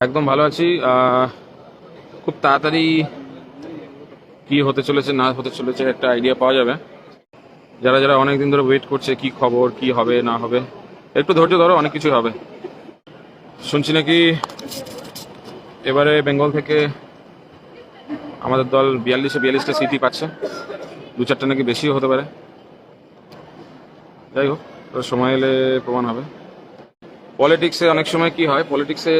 একদম ভালো আছি। খুব তাড়াতাড়ি কি হতে চলেছে, না হতে চলেছে একটা আইডিয়া পাওয়া যাবে। যারা যারা অনেক দিন ধরে ওয়েট করছে কি খবর, কি হবে, না হবে, একটু ধৈর্য ধরো, অনেক কিছুই হবে। শুনছি নাকি এবারে বেঙ্গল থেকে আমাদের দল বিয়াল্লিশে বিয়াল্লিশটা সিটি পাচ্ছে। দু চারটা নাকি বেশিও হতে পারে। যাই হোক সময় এলে প্রমাণ হবে। পলিটিক্সে অনেক সময় কি হয়, পলিটিক্সে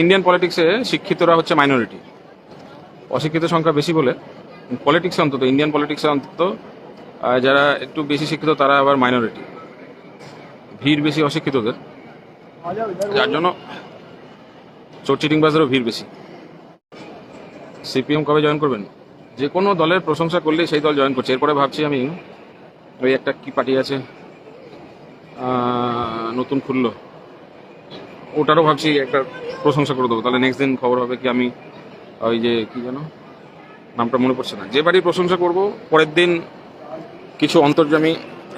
ইন্ডিয়ান পলিটিক্সে শিক্ষিতরা হচ্ছে মাইনরিটি অশিক্ষিত সংখ্যা বেশি বলে। পলিটিক্সে অন্তত ইন্ডিয়ান পলিটিক্সে অন্তত যারা একটু বেশি শিক্ষিত, তারা আবার মাইনরিটি ভিড় বেশি অশিক্ষিতদের। যার জন্য চোর চিটিংবাজেরও ভিড় বেশি। সিপিএম কবে জয়েন করবেন? যে কোনো দলের প্রশংসা করলেই সেই দল জয়েন করছে। এরপরে ভাবছি আমি, ওই একটা কি পার্টি আছে? নতুন খুললো। ওটারও ভাবছি একটা প্রশংসা করে দেবো। তাহলে নেক্সট দিন খবর হবে কি আমি ওই যে কি যেন, নামটা মনে পড়ছে না। যে বাড়ির প্রশংসা করব, পরের দিন কিছু অন্তর্জামী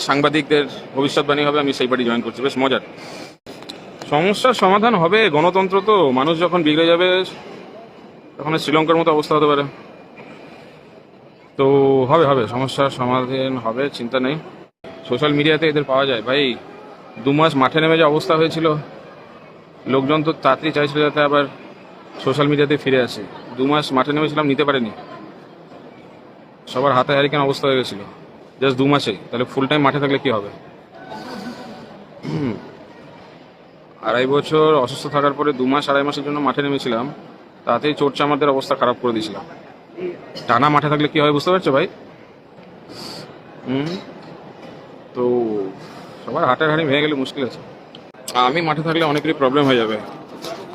সাংবাদিকদের ভবিষ্যৎবাণী হবে, আমি সেই বাড়ি জয়েন করছি। বেশ মজার। সমস্যার সমাধান হবে, গণতন্ত্র তো, মানুষ যখন বিগড়ে যাবে, তখন শ্রীলঙ্কার মতো অবস্থা হতে পারে। তো হবে হবে, সমস্যার সমাধান হবে, চিন্তা নেই। সোশ্যাল মিডিয়াতে এদের পাওয়া যায়। ভাই, দু মাস মাঠে নেমে যে অবস্থা হয়েছিল, লোকজন তো তাড়াতাড়ি চাইছিল যাতে আবার সোশ্যাল মিডিয়াতে ফিরে আসে। দু মাস মাঠে নেমেছিলাম, নিতে পারেনি। সবার হাতে হারিকেন অবস্থা হয়ে গেছিল। জাস্ট দু মাসেই তাহলে ফুল টাইম মাঠে থাকলে কি হবে। আড়াই বছর অসুস্থ থাকার পরে দু মাস, আড়াই মাসের জন্য মাঠে নেমেছিলাম। তাতেই চোরচা আমাদের অবস্থা খারাপ করে দিয়েছিলাম। টানা মাঠে থাকলে কি হবে বুঝতে পারছ ভাই? হুম। তো সবার হাটের হাড়ি ভেঙে গেলে মুশকিল আছে। আমি মাঠে থাকলে অনেকেরই প্রবলেম হয়ে যাবে।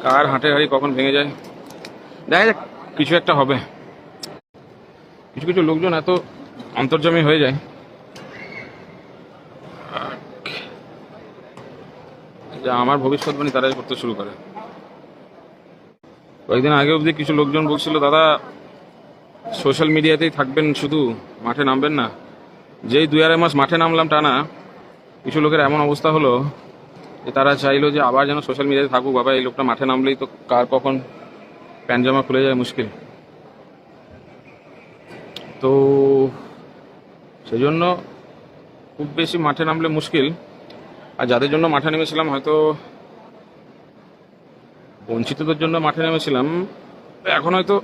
কার হাটের হাড়ি কখন ভেঙে যায়? দেখা যাক, কিছু একটা হবে। কিছু কিছু লোকজন এত অন্তর্জামী হয়ে যায়। যা আমার ভবিষ্যৎবাণী তারাই করতে শুরু করে। কয়েকদিন আগে অবধি কিছু লোকজন বলছিল, দাদা সোশ্যাল মিডিয়াতেই থাকবেন, শুধু মাঠে নামবেন না। যেই দুই আড়াই মাস মাঠে নামলাম টানা, কিছু লোকের এমন অবস্থা হলো যে তারা চাইলো যে আবার যেন সোশ্যাল মিডিয়াতে থাকুক। বাবা, এই লোকটা মাঠে নামলেই তো কার কখন প্যান্ট জামা খুলে যায় মুশকিল। তো সেই জন্য খুব বেশি মাঠে নামলে মুশকিল। আর যাদের জন্য মাঠে নেমেছিলাম, হয়তো বঞ্চিতদের জন্য মাঠে নেমেছিলাম। এখন হয়তো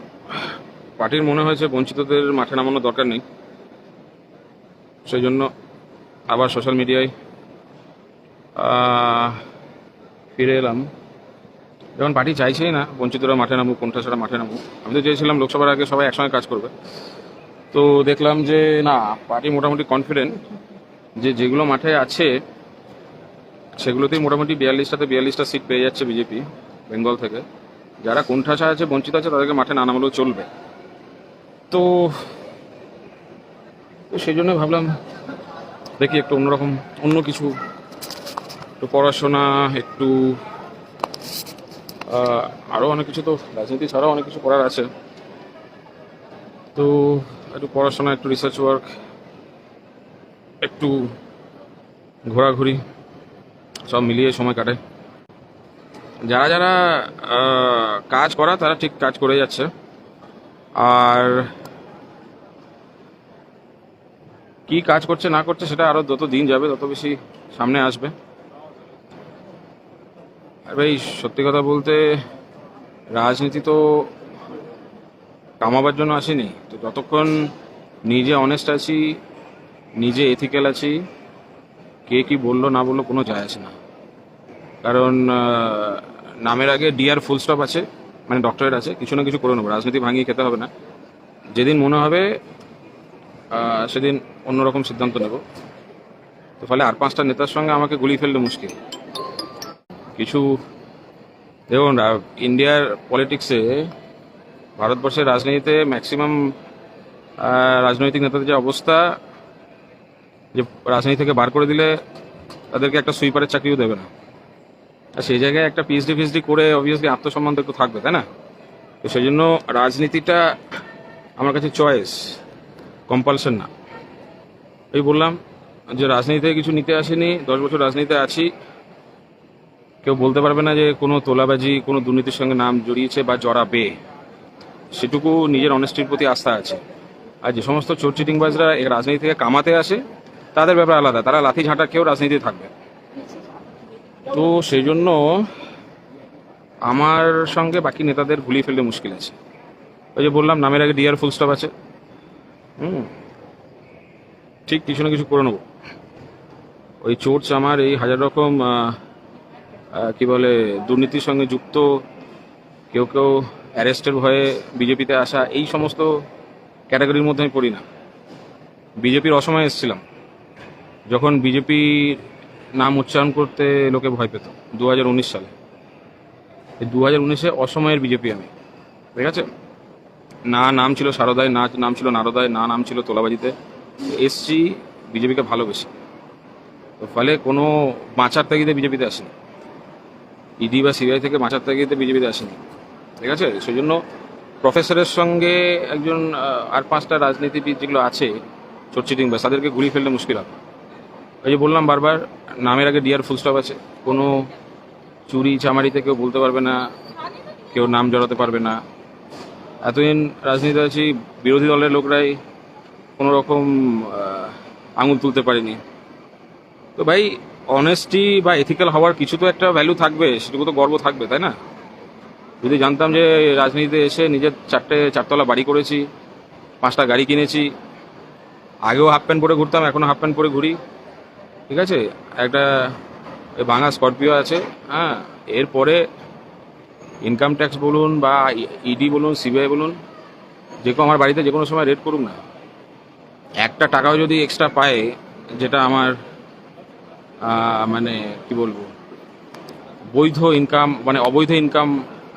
পার্টির মনে হয়েছে বঞ্চিতদের মাঠে নামানোর দরকার নেই। সেই জন্য আবার সোশ্যাল মিডিয়ায় ফিরে এলাম। যখন পার্টি চাইছেই না, বঞ্চিতরা মাঠে নামুক কোনটা মাঠে নামুক, আমি তো চেয়েছিলাম লোকসভার আগে সবাই একসঙ্গে কাজ করবে। তো দেখলাম যে, না পার্টি মোটামুটি কনফিডেন্ট যে যেগুলো মাঠে আছে, সেগুলোতেই মোটামুটি বিয়াল্লিশটাতে বিয়াল্লিশটা সিট পেয়ে যাচ্ছে বিজেপি বেঙ্গল থেকে। যারা কোণঠাসা আছে, বঞ্চিত আছে, তাদেরকে মাঠে না নামালেও চলবে। তো তো সেই জন্য ভাবলাম দেখি একটু অন্যরকম, অন্য কিছু, একটু পড়াশোনা, একটু আরও অনেক কিছু তো রাজনীতি ছাড়াও অনেক কিছু করার আছে। তো একটু পড়াশোনা, একটু রিসার্চ ওয়ার্ক একটু ঘোরাঘুরি, সব মিলিয়ে সময় কাটে। যারা যারা কাজ করা তারা ঠিক কাজ করে যাচ্ছে। আর কি কাজ করছে, না করছে, সেটা আরও যত দিন যাবে, তত বেশি সামনে আসবে। আর ভাই, সত্যি কথা বলতে, রাজনীতি তো কামাবার জন্য আসেনি। তো যতক্ষণ নিজে অনেস্ট আছি, নিজে এথিক্যাল আছি, কে কি বলল, না বলল, কোনো যায় আসে না। কারণ নামের আগে ডিআর ফুল স্টপ আছে মানে ডক্টরেট আছে, কিছু না কিছু করে নেব। রাজনীতি ভাঙিয়ে খেতে হবে না। যেদিন মনে হবে সেদিন অন্যরকম সিদ্ধান্ত নেব। তো ফলে আর পাঁচটা নেতার সঙ্গে আমাকে গুলি ফেললে মুশকিল। কিছু দেখুন ইন্ডিয়ার পলিটিক্সে ভারতবর্ষের রাজনীতিতে ম্যাক্সিমাম রাজনৈতিক নেতাদের যে অবস্থা, যে রাজনীতি থেকে বার করে দিলে তাদেরকে একটা সুইপারের চাকরিও দেবে না। আর সেই জায়গায় একটা পিএইচডি ফিএইচডি করে অবভিয়াসলি আত্মসম্মান তো একটু থাকবে, তাই না? তো সেই জন্য রাজনীতিটা আমার কাছে চয়েস কম্পালশন না। এই বললাম যে রাজনীতিতে কিছু নিতে আসেনি, দশ বছর রাজনীতিতে আছি। কেউ বলতে পারবে না যে কোনো তোলাবাজি, কোনো দুর্নীতির সঙ্গে নাম জড়িয়েছে বা জড়াবে। সেটুকু নিজের অনেস্টির প্রতি আস্থা আছে। আর যে সমস্ত চোর চিটিংবাজরা এই রাজনীতি থেকে কামাতে আসে, তাদের ব্যাপার আলাদা। তারা লাথি ঝাঁটা কেউ রাজনীতি থাকবে। তো সেই জন্য আমার সঙ্গে বাকি নেতাদের ভুলিয়ে ফেলতে মুশকিল আছে। ওই যে বললাম, নামের আগে ডিয়ার ফুল স্টপ আছে। হুম। ঠিক কিছু না কিছু করে নেব। ওই চোর চামার এই হাজার রকম কি বলে, দুর্নীতির সঙ্গে যুক্ত, কেউ কেউ অ্যারেস্টের ভয়ে বিজেপিতে আসা, এই সমস্ত ক্যাটাগরির মধ্যে আমি পড়ি না। বিজেপির অসময়ে এসেছিলাম। যখন বিজেপির নাম উচ্চারণ করতে লোকে ভয় পেত দু হাজার উনিশ সালে। এই দু হাজার উনিশে অসময়ের বিজেপি আমি। ঠিক আছে? না নাম ছিল সারদায়, না নাম ছিল নারদায়, না নাম ছিল তোলাবাজিতে। এসছি বিজেপিকে ভালোবেসে। ফলে কোনো বাঁচার তাগিদে বিজেপিতে আসেনি। ইডি বা সিবিআই থেকে বাঁচার তাগিদে বিজেপিতে আসেনি। ঠিক আছে? সেই জন্য প্রফেসরের সঙ্গে একজন আর পাঁচটা রাজনীতিবিদ যেগুলো আছে চোর চিটিং বাস তাদেরকে গুলি ফেললে মুশকিল হবে। ওই যে বললাম বারবার, নামের আগে ডিয়ার ফুল স্টপ আছে। কোনো চুরি চামারিতে কেউ বলতে পারবে না, কেউ নাম জড়াতে পারবে না। এতদিন রাজনীতি আছি, বিরোধী দলের লোকরাই কোনো রকম আঙুল তুলতে পারেনি। তো ভাই অনেস্টি বা এথিক্যাল হওয়ার কিছু তো একটা ভ্যালু থাকবে, সেটুকু তো গর্ব থাকবে, তাই না? যদি জানতাম যে রাজনীতিতে এসে নিজের চারটে, চারতলা বাড়ি করেছি, পাঁচটা গাড়ি কিনেছি, আগেও হাফ প্যান্ট পরে ঘুরতাম এখনও হাফ প্যান্ট পরে ঘুরি, ঠিক আছে? একটা ভাঙা স্করপিও আছে হ্যাঁ এরপরে ইনকাম ট্যাক্স বলুন বা ইডি বলুন সিবিআই বলুন, যে কেউ আমার বাড়িতে যে কোনো সময় রেড করুক না, একটা টাকাও যদি এক্সট্রা পায়, যেটা আমার মানে কি বলব, বৈধ ইনকাম মানে অবৈধ ইনকাম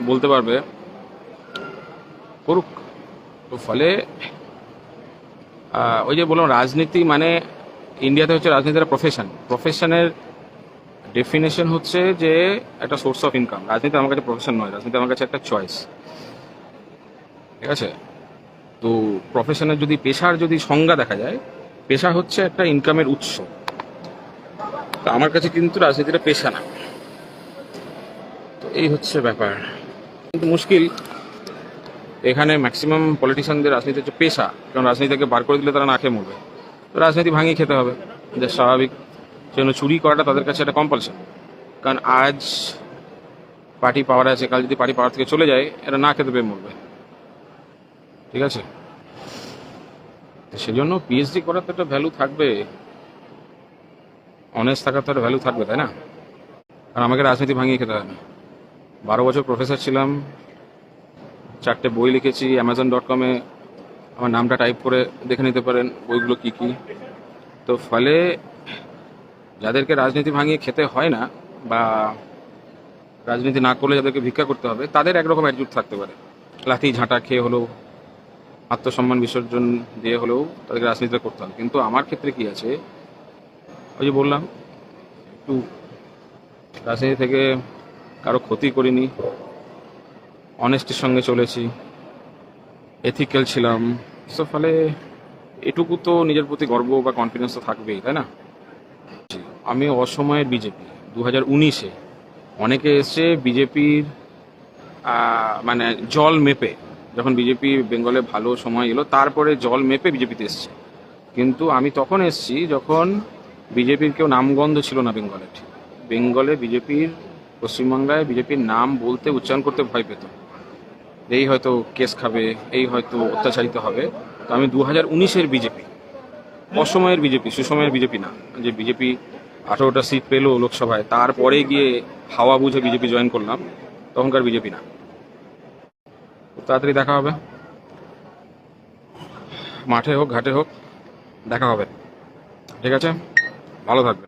বলতে পারবে, করুক। তো ফলে ওই যে বললাম, রাজনীতি মানে ইন্ডিয়াতে হচ্ছে রাজনীতির প্রফেশন প্রফেশনের ডেফিনেশন হচ্ছে যে একটা সোর্স অফ ইনকাম রাজনীতি আমার কাছে প্রফেশন নয়, রাজনীতি আমার কাছে একটা চয়েস ঠিক আছে? তো প্রফেশনের যদি পেশার যদি সংজ্ঞা দেখা যায়, পেশা হচ্ছে একটা ইনকামের উৎস। তো আমার কাছে কিন্তু রাজনীতিটা পেশা না। তো এই হচ্ছে ব্যাপার। কিন্তু মুশকিল, এখানে ম্যাক্সিমাম পলিটিশিয়ানদের রাজনীতি হচ্ছে পেশা। কারণ রাজনীতিকে বার করে দিলে তারা না খেয়ে মরবে। তো রাজনীতি ভাঙিয়ে খেতে হবে। যা স্বাভাবিক। সেজন্য চুরি করাটা তাদের কাছে একটা কম্পালশন কারণ আজ পার্টি পাওয়ার আছে, কাল যদি পার্টি পাওয়ার থেকে চলে যায়, এরা না খেতে পেয়ে মরবে। ঠিক আছে? সেজন্য পিএইচডি করার তো একটা ভ্যালু থাকবে। অনেস্ট থাকার তো একটা ভ্যালু থাকবে, তাই না? আর আমাকে রাজনীতি ভাঙিয়ে খেতে হয় বারো বছর প্রফেসর ছিলাম, চারটে বই লিখেছি অ্যামাজন ডট কমে আমার নামটা টাইপ করে দেখে নিতে পারেন, বইগুলো কি কি। তো ফলে যাদেরকে রাজনীতি ভাঙিয়ে খেতে হয় না বা রাজনীতি না করলে যাদেরকে ভিক্ষা করতে হবে, তাদের একরকম অ্যাটিটিউড থাকতে পারে। লাথি, ঝাঁটা খেয়ে হলেও, আত্মসম্মান বিসর্জন দিয়ে হলেও তাদেরকে রাজনীতিটা করতে হবে। কিন্তু আমার ক্ষেত্রে কি আছে? ওই যে বললাম, একটু রাজনীতি থেকে কারও ক্ষতি করিনি অনেস্টির সঙ্গে চলেছি এথিক্যাল ছিলাম। সো ফলে এটুকু তো নিজের প্রতি গর্ব বা কনফিডেন্স তো থাকবেই, তাই না? আমি অসময়ের বিজেপি। দু হাজার উনিশে অনেকে এসছে বিজেপির মানে জল মেপে, যখন বিজেপি বেঙ্গলে ভালো সময় এলো, তারপরে জল মেপে বিজেপিতে এসছে। কিন্তু আমি তখন এসছি যখন বিজেপির কেউ নামগন্ধ ছিল না বেঙ্গলে ঠিক। বেঙ্গলে বিজেপির, পশ্চিমবাংলায় বিজেপির নাম বলতে, উচ্চারণ করতে ভয় পেত। এই হয়তো কেস খাবে, এই হয়তো অত্যাচারিত হবে। তো আমি দু হাজার উনিশের বিজেপি, অসময়ের বিজেপি, সুসময়ের বিজেপি না, যে বিজেপি আঠারোটা সিট পেল লোকসভায়। তারপরে গিয়ে হাওয়া বুঝে বিজেপি জয়েন করলাম। তখনকার বিজেপি না। তাড়াতাড়ি দেখা হবে। মাঠে হোক, ঘাটে হোক, দেখা হবে। ঠিক আছে? ভালো থাকবে